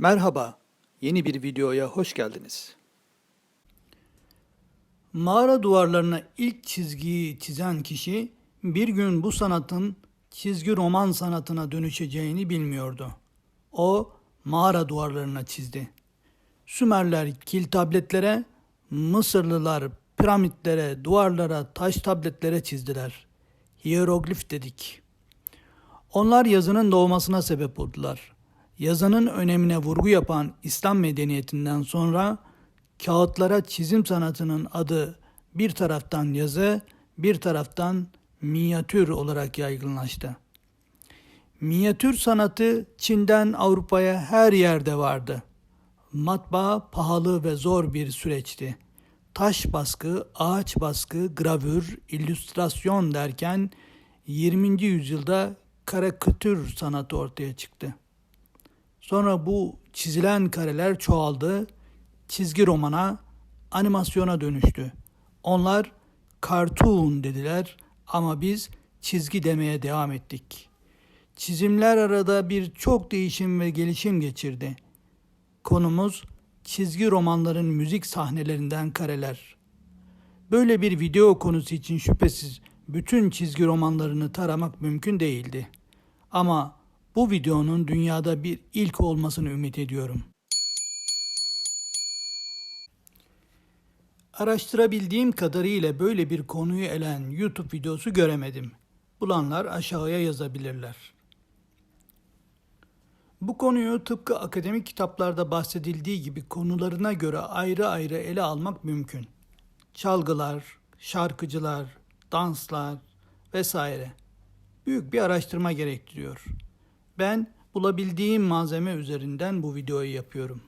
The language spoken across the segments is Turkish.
Merhaba, yeni bir videoya hoş geldiniz. Mağara duvarlarına ilk çizgiyi çizen kişi bir gün bu sanatın çizgi roman sanatına dönüşeceğini bilmiyordu. O mağara duvarlarına çizdi. Sümerler kil tabletlere, Mısırlılar piramitlere, duvarlara, taş tabletlere çizdiler. Hieroglif dedik. Onlar yazının doğmasına sebep oldular. Yazının önemine vurgu yapan İslam medeniyetinden sonra kağıtlara çizim sanatının adı bir taraftan yazı, bir taraftan minyatür olarak yaygınlaştı. Minyatür sanatı Çin'den Avrupa'ya her yerde vardı. Matbaa pahalı ve zor bir süreçti. Taş baskı, ağaç baskı, gravür, illüstrasyon derken 20. yüzyılda karikatür sanatı ortaya çıktı. Sonra bu çizilen kareler çoğaldı, çizgi romana, animasyona dönüştü. Onlar cartoon dediler ama biz çizgi demeye devam ettik. Çizimler arada bir çok değişim ve gelişim geçirdi. Konumuz çizgi romanların müzik sahnelerinden kareler. Böyle bir video konusu için şüphesiz bütün çizgi romanlarını taramak mümkün değildi. Ama bu videonun dünyada bir ilk olmasını ümit ediyorum. Araştırabildiğim kadarıyla böyle bir konuyu elen YouTube videosu göremedim. Bulanlar aşağıya yazabilirler. Bu konuyu tıpkı akademik kitaplarda bahsedildiği gibi konularına göre ayrı ayrı ele almak mümkün. Çalgılar, şarkıcılar, danslar vesaire. Büyük bir araştırma gerektiriyor. Ben bulabildiğim malzeme üzerinden bu videoyu yapıyorum.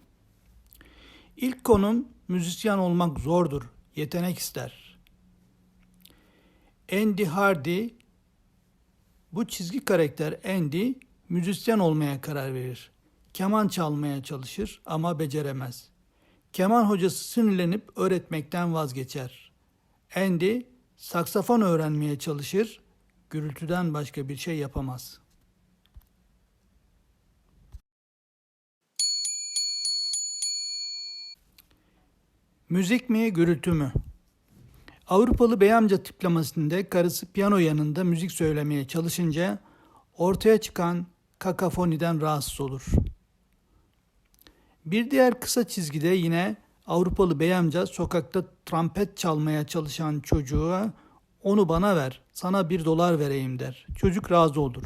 İlk konum müzisyen olmak zordur, yetenek ister. Andy Hardy bu çizgi karakter Andy müzisyen olmaya karar verir. Keman çalmaya çalışır ama beceremez. Keman hocası sinirlenip öğretmekten vazgeçer. Andy saksafon öğrenmeye çalışır, gürültüden başka bir şey yapamaz. Müzik mi, gürültü mü? Avrupalı bey amca tiplemesinde karısı piyano yanında müzik söylemeye çalışınca ortaya çıkan kakafoniden rahatsız olur. Bir diğer kısa çizgide yine Avrupalı bey amca sokakta trompet çalmaya çalışan çocuğa onu bana ver, sana bir dolar vereyim der. Çocuk razı olur.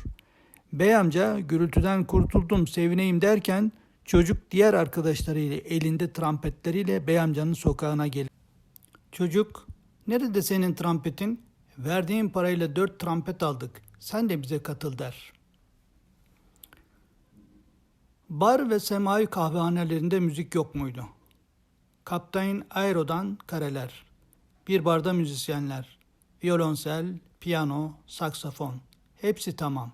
Bey amca gürültüden kurtuldum sevineyim derken çocuk diğer arkadaşlarıyla elinde trampetleriyle bey amcanın sokağına gelir. Çocuk nerede senin trampetin? Verdiğin parayla dört trampet aldık. Sen de bize katıl der. Bar ve semai kahvehanelerinde müzik yok muydu? Kaptan Aero'dan kareler. Bir barda müzisyenler. Violonsel, piyano, saksafon. Hepsi tamam.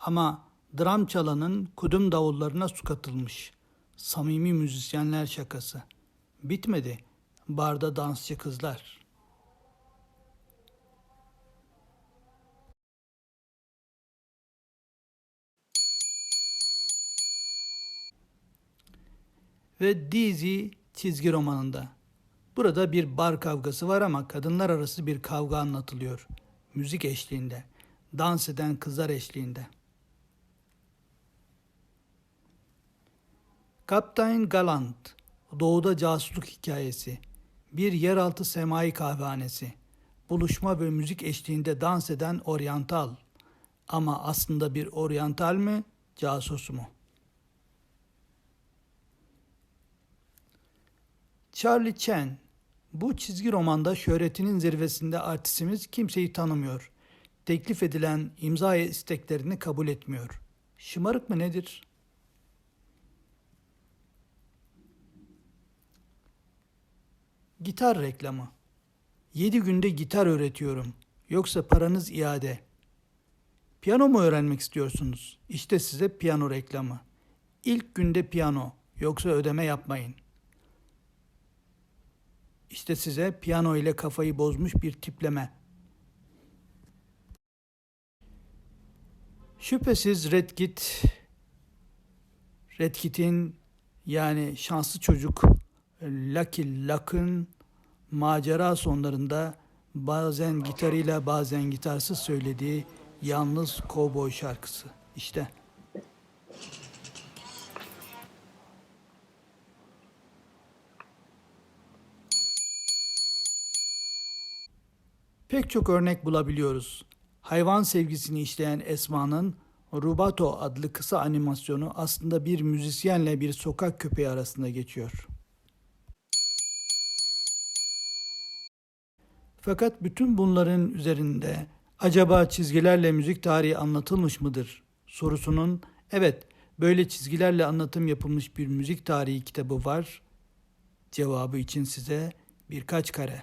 Ama dram çalanın kudum davullarına su katılmış. Samimi müzisyenler şakası. Bitmedi. Barda dansçı kızlar. Ve Dizi çizgi romanında. Burada bir bar kavgası var ama kadınlar arası bir kavga anlatılıyor. Müzik eşliğinde, dans eden kızlar eşliğinde. Kaptan Galant, Doğuda Casusluk Hikayesi, bir yeraltı semai kahvehanesi, buluşma ve müzik eşliğinde dans eden oryantal. Ama aslında bir oryantal mi, casus mu? Charlie Chan, bu çizgi romanda şöhretinin zirvesinde artistimiz kimseyi tanımıyor. Teklif edilen imza isteklerini kabul etmiyor. Şımarık mı nedir?'' Gitar reklamı. 7 günde gitar öğretiyorum. Yoksa paranız iade. Piyano mu öğrenmek istiyorsunuz? İşte size piyano reklamı. İlk günde piyano. Yoksa ödeme yapmayın. İşte size piyano ile kafayı bozmuş bir tipleme. Şüphesiz Redkit, Redkit'in yani şanslı çocuk Lucky Luck'ın macera sonlarında bazen gitarıyla bazen gitarsız söylediği Yalnız Kovboy şarkısı. İşte. Pek çok örnek bulabiliyoruz. Hayvan sevgisini işleyen Esma'nın Rubato adlı kısa animasyonu aslında bir müzisyenle bir sokak köpeği arasında geçiyor. Fakat bütün bunların üzerinde acaba çizgilerle müzik tarihi anlatılmış mıdır sorusunun evet böyle çizgilerle anlatım yapılmış bir müzik tarihi kitabı var. Cevabı için size birkaç kare.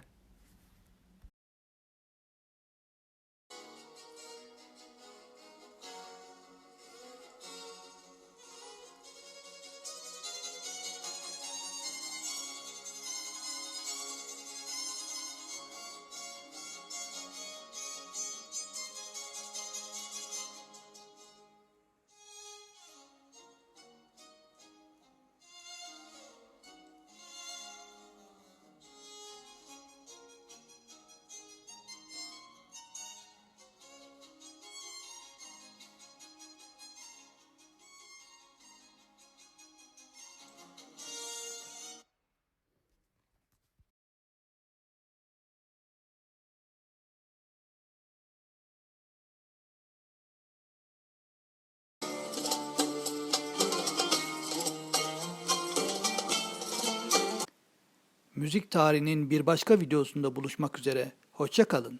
Müzik tarihinin bir başka videosunda buluşmak üzere. Hoşça kalın.